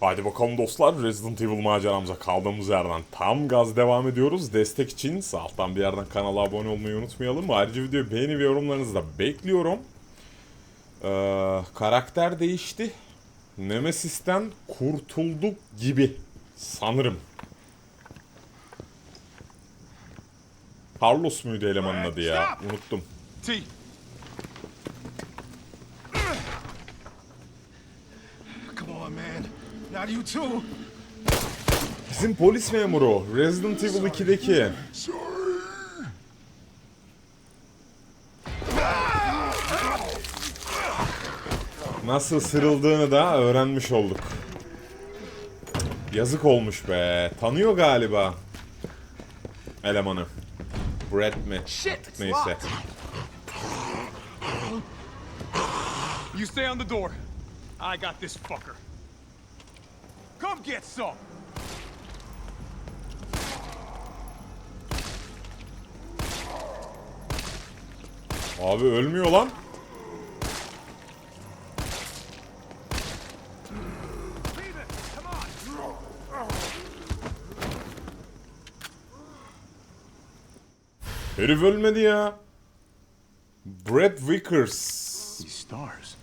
Hadi bakalım dostlar Resident Evil maceramıza kaldığımız yerden tam gaz devam ediyoruz. Destek için sağ alttan bir yerden kanala abone olmayı unutmayalım. Ayrıca videoyu beğeni ve yorumlarınızı da bekliyorum. Ee, karakter değişti. Nemesis'ten kurtulduk gibi sanırım. Carlos muydu elemanın adı ya? Unuttum. T. Come on, man. Not you too. Bizim polis memuru Resident Evil 2'deki. Nasıl sırıldığını da öğrenmiş olduk. Yazık olmuş be. Tanıyor galiba. Elemanı. Brad mi? Neyse. You stay on the door. I got this fucker. Come get some. Abi ölmüyor lan. Herif ölmedi ya. Brad Vickers. These stars.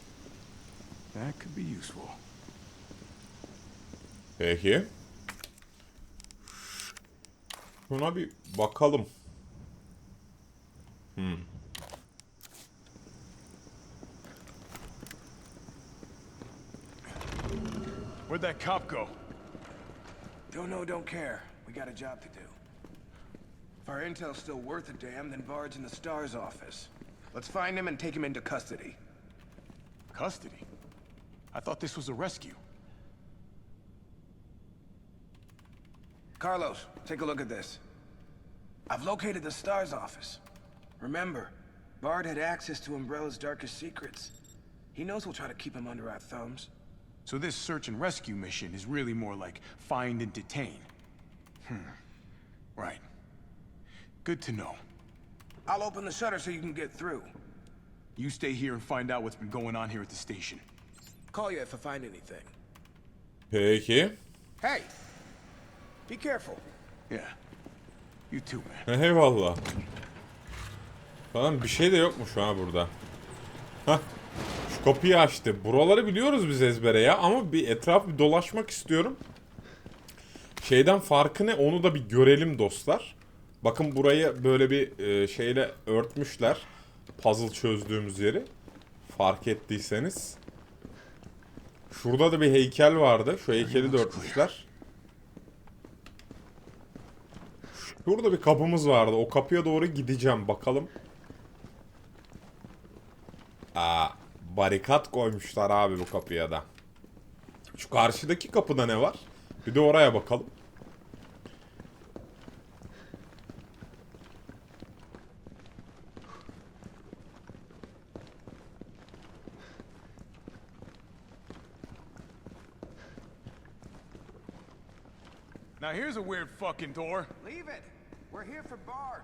That could be useful. Peki. Şuna bir bakalım. Hmm. Where'd that cop go? Don't know, don't care. We got a job to do. If our intel's still worth a damn, then Bard's in the STARS office. Let's find him and take him into custody. Custody. I thought this was a rescue. Carlos, take a look at this. I've located the STARS office. Remember, Bard had access to Umbrella's darkest secrets. He knows we'll try to keep him under our thumbs. So this search and rescue mission is really more like find and detain. Hmm. Right. Good to know. I'll open the shutter so you can get through. You stay here and find out what's been going on here at the station. Call you if I find anything. Peki. Hey! Be careful. Yeah. You too, man. Eyvallah. Falan bir şey de yokmuş ha burada. Hah. Şu kapıyı açtı. Buraları biliyoruz biz ezbere ya ama bir etraf bir dolaşmak istiyorum. Şeyden farkı ne onu da bir görelim dostlar. Bakın burayı böyle bir e, şeyle örtmüşler. Puzzle çözdüğümüz yeri. Fark ettiyseniz. Şurada da bir heykel vardı. Şu heykeli de örtmüşler. Şurada bir kapımız vardı. O kapıya doğru gideceğim. Bakalım. Aa, barikat koymuşlar abi bu kapıya da. Şu karşıdaki kapıda ne var? Bir de oraya bakalım. Now here's a weird fucking door. Leave it! We're here for Bard.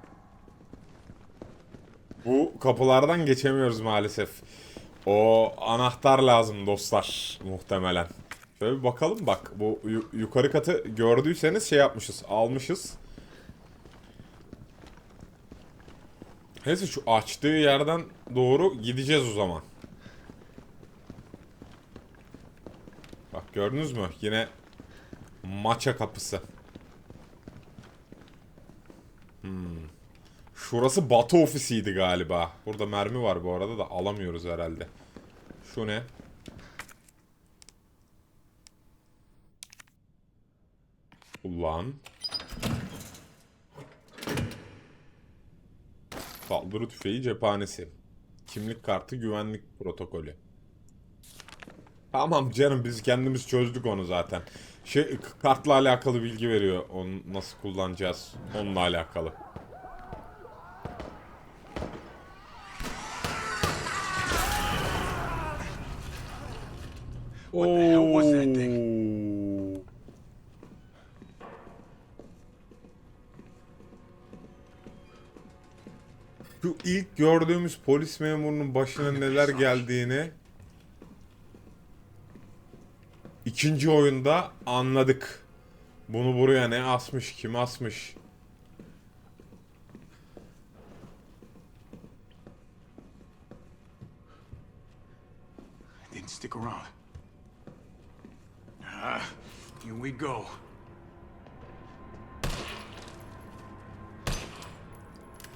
Bu kapılardan geçemiyoruz maalesef. O anahtar lazım dostlar muhtemelen. Şöyle bir bakalım bak bu yu- yukarı katı gördüyseniz şey yapmışız almışız. Neyse şu açtığı yerden doğru gideceğiz o zaman. Bak gördünüz mü? Yine maça kapısı. Şurası Batı ofisiydi galiba. Burada mermi var bu arada da alamıyoruz herhalde. Şu ne? Ulan. Saldırı tüfeği cephanesi. Kimlik kartı güvenlik protokolü. Tamam canım biz kendimiz çözdük onu zaten. Şey kartla alakalı bilgi veriyor. Onu nasıl kullanacağız onunla alakalı. Oo. Şu ilk gördüğümüz polis memurunun başına neler geldiğini ikinci oyunda anladık. Bunu buraya ne asmış, kim asmış? Didn't stick around. Ah, here we go.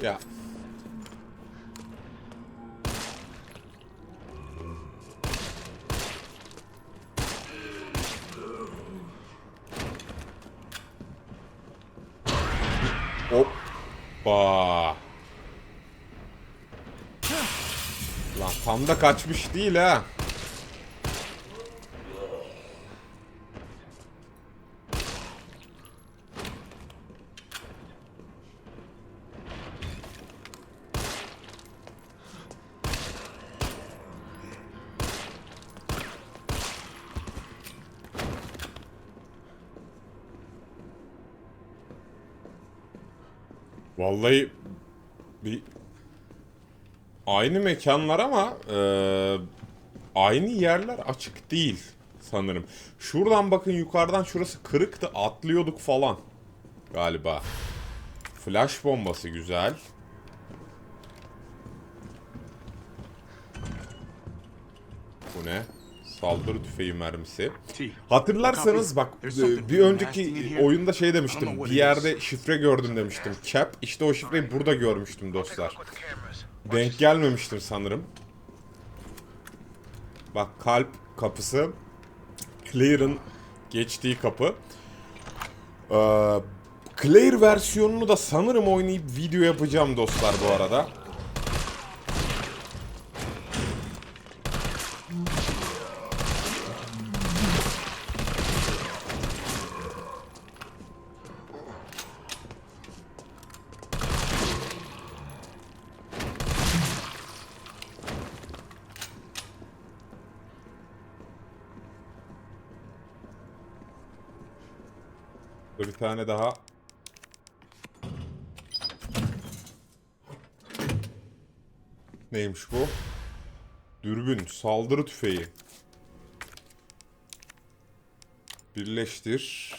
Ya. Da kaçmış değil ha. Vallahi bir aynı mekanlar ama e, aynı yerler açık değil sanırım. Şuradan bakın yukarıdan şurası kırıktı atlıyorduk falan galiba. Flash bombası güzel. Bu ne? Saldırı tüfeği mermisi. Hatırlarsanız bak e, bir in önceki oyunda şey demiştim. Bir yerde şifre gördüm demiştim. Cap işte o şifreyi burada görmüştüm dostlar. Denk gelmemiştim sanırım. Bak kalp kapısı. Claire'ın geçtiği kapı. Ee, Claire versiyonunu da sanırım oynayıp video yapacağım dostlar bu arada. Tane daha. Neymiş bu? Dürbün, saldırı tüfeği. Birleştir.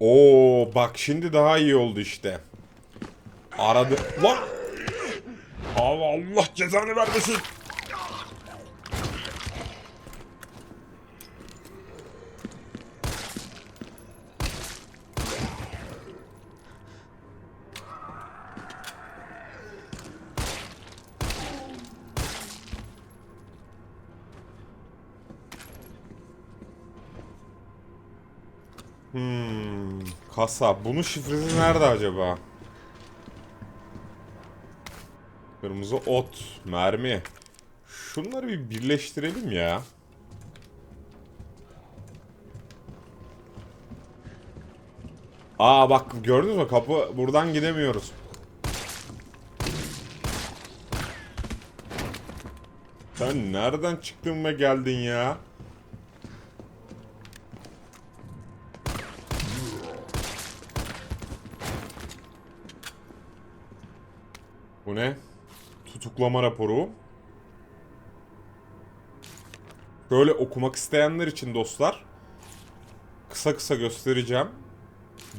Oo, bak şimdi daha iyi oldu işte. Aradı. Lan! Allah Allah cezanı vermesin. Kasa. Bunun şifresi nerede acaba? Kırmızı ot, mermi. Şunları bir birleştirelim ya. Aa bak gördünüz mü kapı buradan gidemiyoruz. Sen nereden çıktın ve geldin ya? Bu ne? Tutuklama raporu. Böyle okumak isteyenler için dostlar kısa kısa göstereceğim.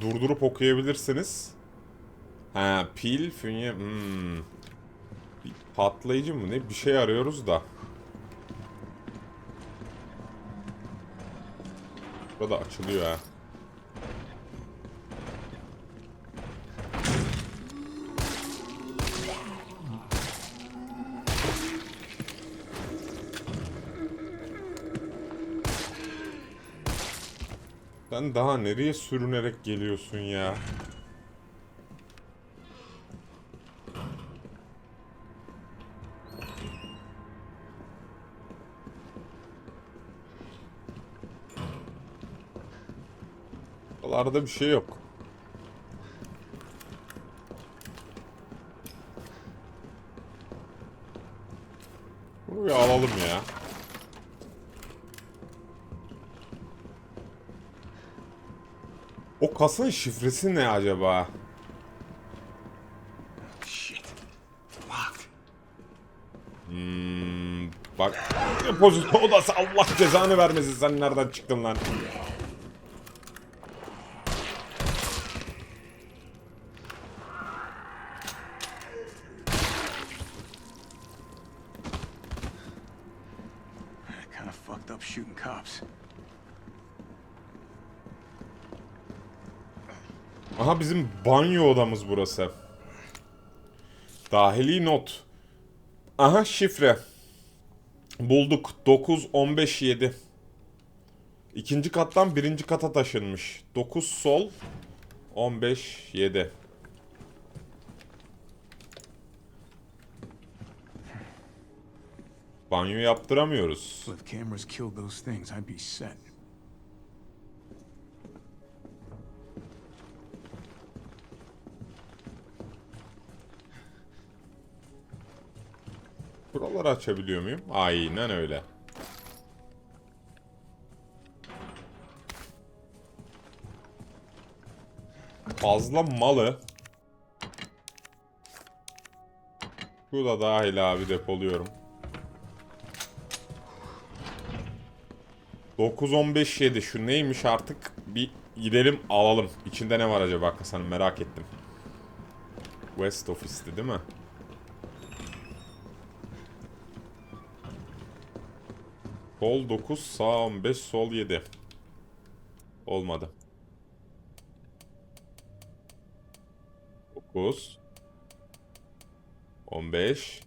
Durdurup okuyabilirsiniz. Ha, pil, fünye, hmm. Patlayıcı mı ne? Bir şey arıyoruz da. Burada açılıyor ha. Sen daha nereye sürünerek geliyorsun ya? Buralarda bir şey yok. Bunu bir alalım ya. O kasanın şifresi ne acaba? Hmm, Bak. Depozito odası Allah cezanı vermesin sen nereden çıktın lan? Banyo odamız burası. Dahili not. Aha şifre. Bulduk. 9 15 7. İkinci kattan birinci kata taşınmış. 9 sol 15 7. Banyo yaptıramıyoruz. Buraları açabiliyor muyum? Aynen öyle. Fazla malı. Bu da dahil abi depoluyorum. 9 15 7 şu neymiş artık bir gidelim alalım. İçinde ne var acaba kasanın merak ettim. West Office'ti değil mi? Sol 9, sağ 15, sol 7. Olmadı. 9 15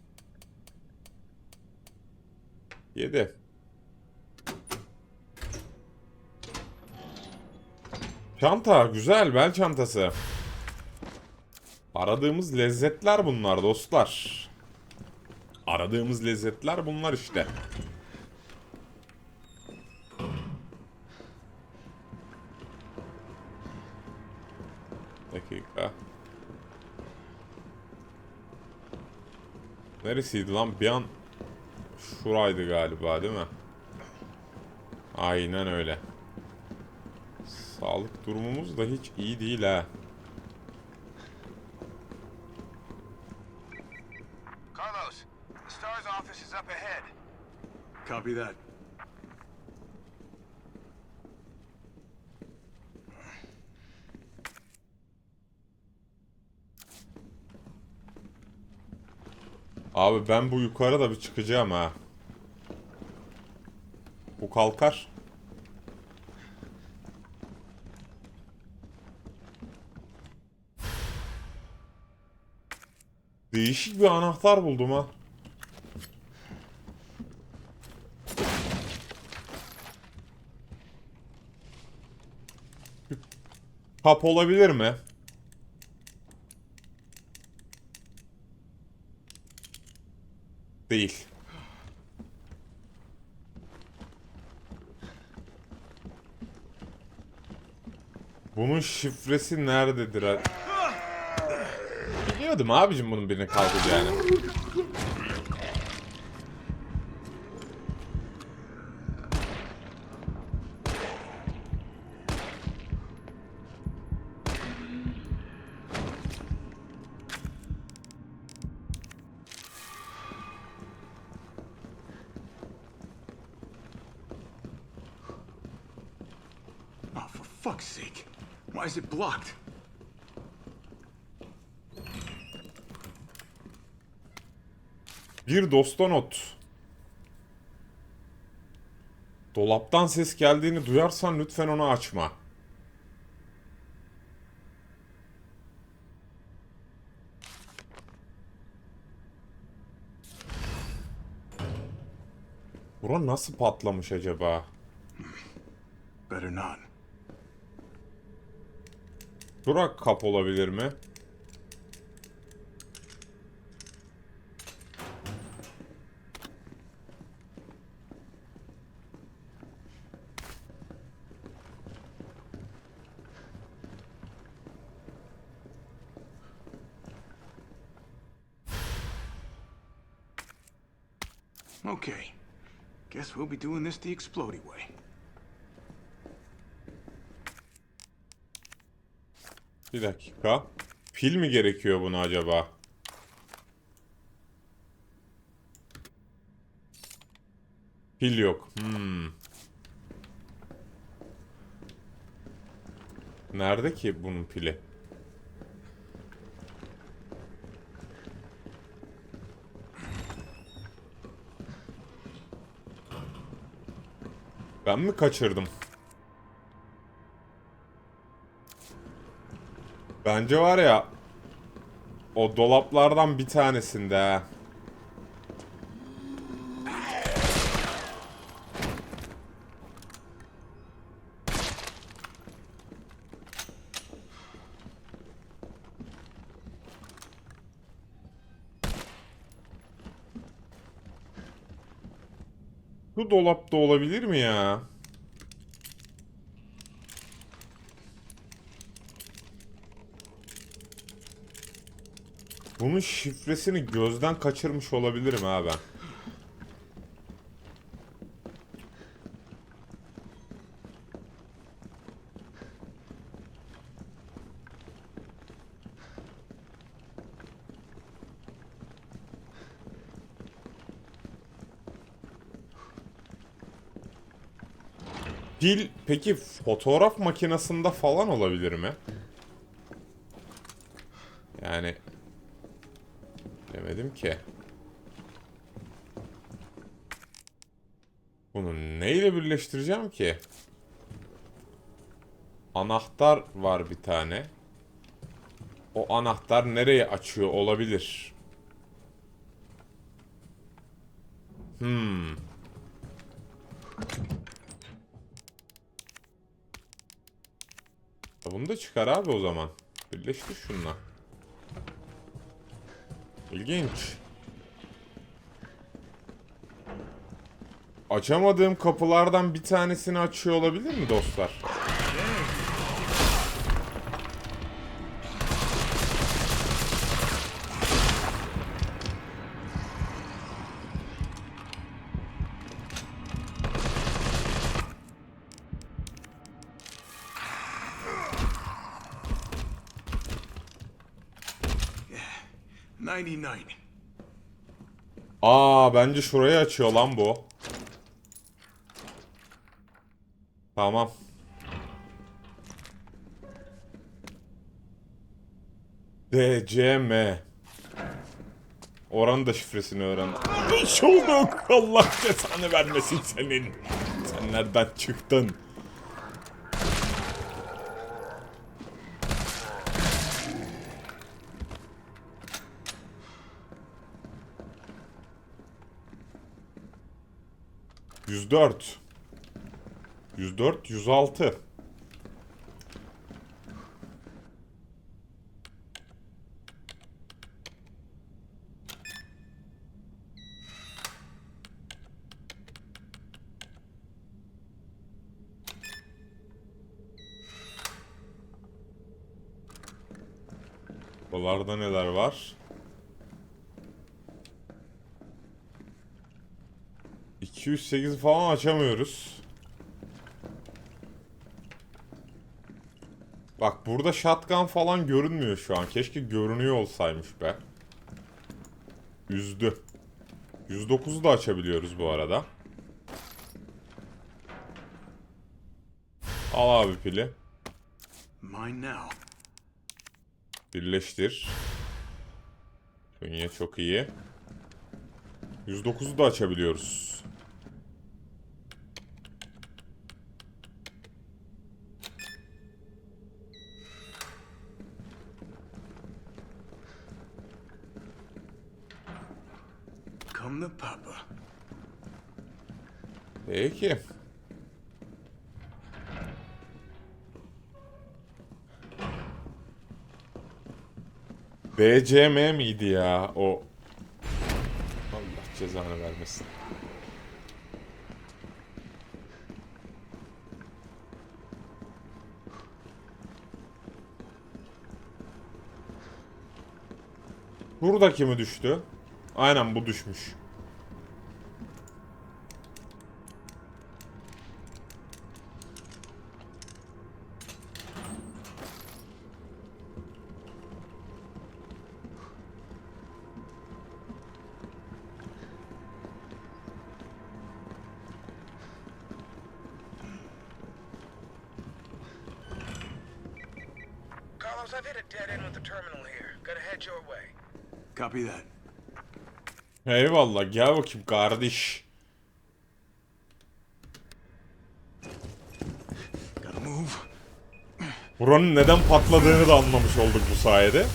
7 Çanta güzel bel çantası. Aradığımız lezzetler bunlar dostlar. Aradığımız lezzetler bunlar işte. Neresiydi lan? Bir an şuraydı galiba değil mi? Aynen öyle. Sağlık durumumuz da hiç iyi değil ha. Carlos, the STARS office is up ahead. Copy that. Abi ben bu yukarı da bir çıkacağım ha. Bu kalkar. Değişik bir anahtar buldum ha. Kap olabilir mi? Değil. Bunun şifresi nerededir? Biliyordum abicim bunun birine kalkacağını. Oh, for fuck's sake. Why is it blocked? Bir dosta not. Dolaptan ses geldiğini duyarsan lütfen onu açma. Bura nasıl patlamış acaba? Better not. Bura kap olabilir mi? Doing this the explodey way. Bir dakika. Pil mi gerekiyor buna acaba? Pil yok. Hmm. Nerede ki bunun pili? Ben mi kaçırdım? Bence var ya o dolaplardan bir tanesinde ha. Dolapta olabilir mi ya? Bunun şifresini gözden kaçırmış olabilirim ha ben. Pil peki fotoğraf makinesinde falan olabilir mi? Yani Demedim ki. Bunu neyle birleştireceğim ki? Anahtar var bir tane. O anahtar nereye açıyor olabilir? Hmm. Bunu da çıkar abi o zaman. Birleştir şununla. İlginç. Açamadığım kapılardan bir tanesini açıyor olabilir mi dostlar? Aa bence şurayı açıyor lan bu. Tamam. DCM. Oranın da şifresini öğren. Hiç olduk. Allah cezanı vermesin senin. Sen nereden çıktın? Yüz dört. Yüz dört, yüz altı. Buralarda neler var? 208 falan açamıyoruz. Bak burada shotgun falan görünmüyor şu an. Keşke görünüyor olsaymış be. Üzdü. 109'u da açabiliyoruz bu arada. Al abi pili. Birleştir. Bünye çok iyi. 109'u da açabiliyoruz. The papa. Peki. BCM miydi ya o? Allah cezanı vermesin. Buradaki mi düştü? Aynen bu düşmüş. Carlos, I've hit a dead end with the terminal here. Gotta head your way. Copy that. Eyvallah gel bakayım kardeş. Gotta move. Buranın neden patladığını da anlamış olduk bu sayede.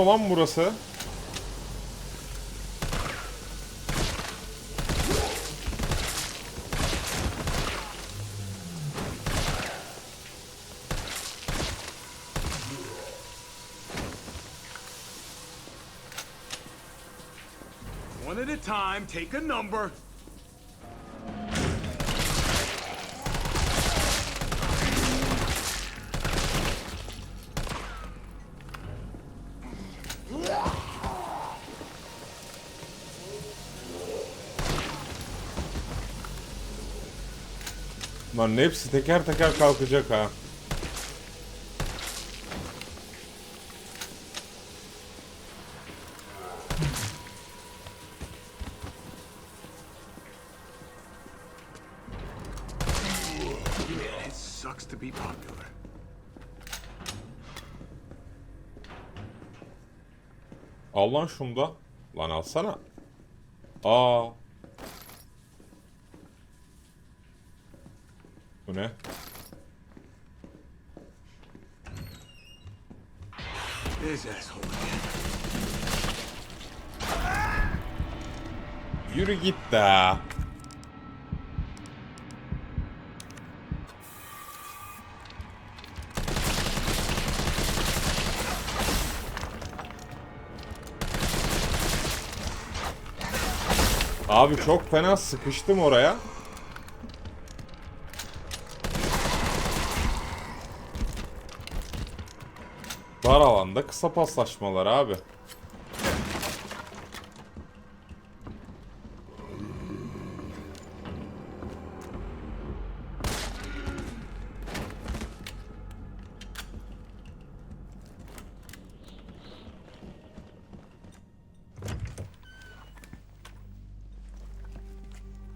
Kaynıyor lan burası. One at a time, take a number. Lan hepsi teker teker kalkacak ha. It sucks to be popular. Al lan şunu da. Lan alsana. Aa. Bu ne? Yürü git de. Abi çok fena sıkıştım oraya. Dar alanda kısa paslaşmalar abi.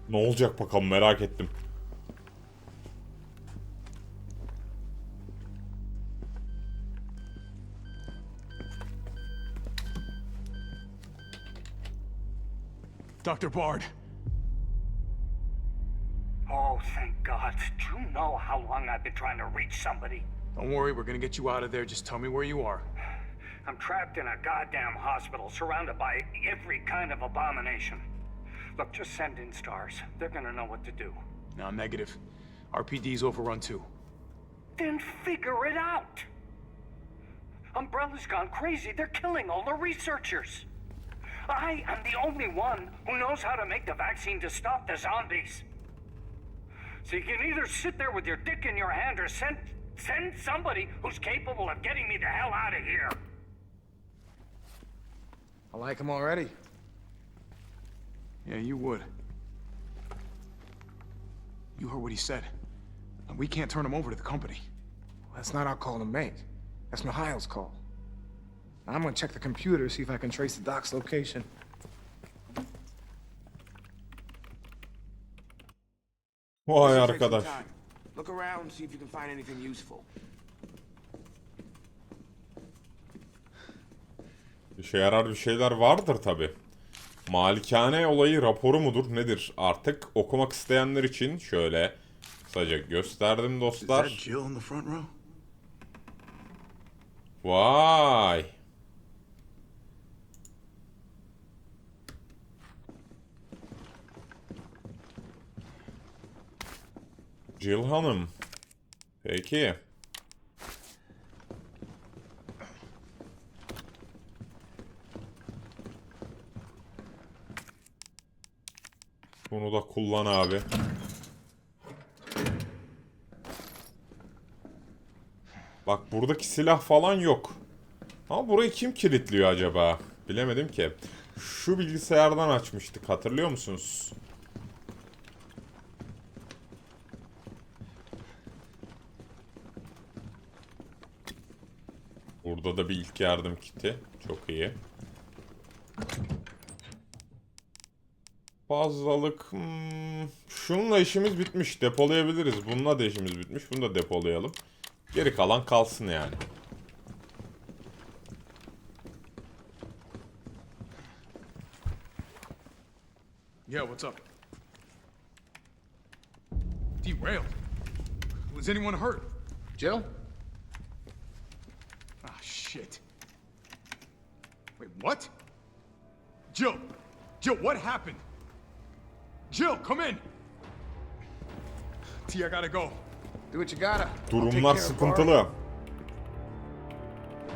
Ne olacak bakalım merak ettim. Dr. Bard. Oh, thank God. Do you know how long I've been trying to reach somebody? Don't worry, we're gonna get you out of there. Just tell me where you are. I'm trapped in a goddamn hospital, surrounded by every kind of abomination. Look, just send in stars. They're gonna know what to do. No, negative. RPD's overrun too. Then figure it out! Umbrella's gone crazy. They're killing all the researchers. I am the only one who knows how to make the vaccine to stop the zombies. So you can either sit there with your dick in your hand or send send somebody who's capable of getting me the hell out of here. I like him already. Yeah, you would. You heard what he said. And we can't turn him over to the company. That's not our call to make. That's Mihail's call. I'm gonna check the computer, see if I can trace the doc's location. Vay arkadaş. Look around, see if you can find anything useful. İşe yarar bir şeyler vardır tabi. Malikane olayı raporu mudur nedir? Artık okumak isteyenler için şöyle kısaca gösterdim Is that dostlar. Jill in the front row? Vay. Jill Hanım. Peki. Bunu da kullan abi. Bak buradaki silah falan yok. Ama burayı kim kilitliyor acaba? Bilemedim ki. Şu bilgisayardan açmıştık hatırlıyor musunuz? Burada da bir ilk yardım kiti. Çok iyi. Fazlalık... Hmm, şununla işimiz bitmiş. Depolayabiliriz. Bununla da işimiz bitmiş. Bunu da depolayalım. Geri kalan kalsın yani. Yeah, what's up? Derailed. Was anyone hurt? Jill? Shit. Wait, what? Jill! Jill, what happened? Jill, come in! T, I gotta go. Do what you gotta. Durumlar sıkıntılı.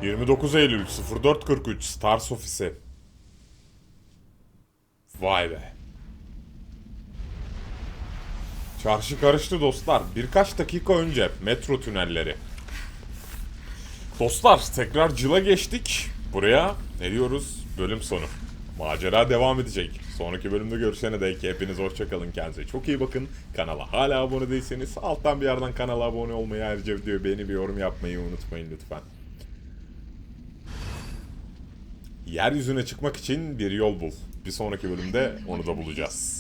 29 Eylül 0443 Stars ofisi. Vay be. Çarşı karıştı dostlar. Birkaç dakika önce metro tünelleri. Dostlar tekrar Jill'a geçtik. Buraya ne diyoruz? Bölüm sonu. Macera devam edecek. Sonraki bölümde görüşene dek hepiniz hoşçakalın kendinize. Çok iyi bakın. Kanala hala abone değilseniz alttan bir yerden kanala abone olmayı ayrıca videoyu beğeni bir yorum yapmayı unutmayın lütfen. Yeryüzüne çıkmak için bir yol bul. Bir sonraki bölümde onu da bulacağız.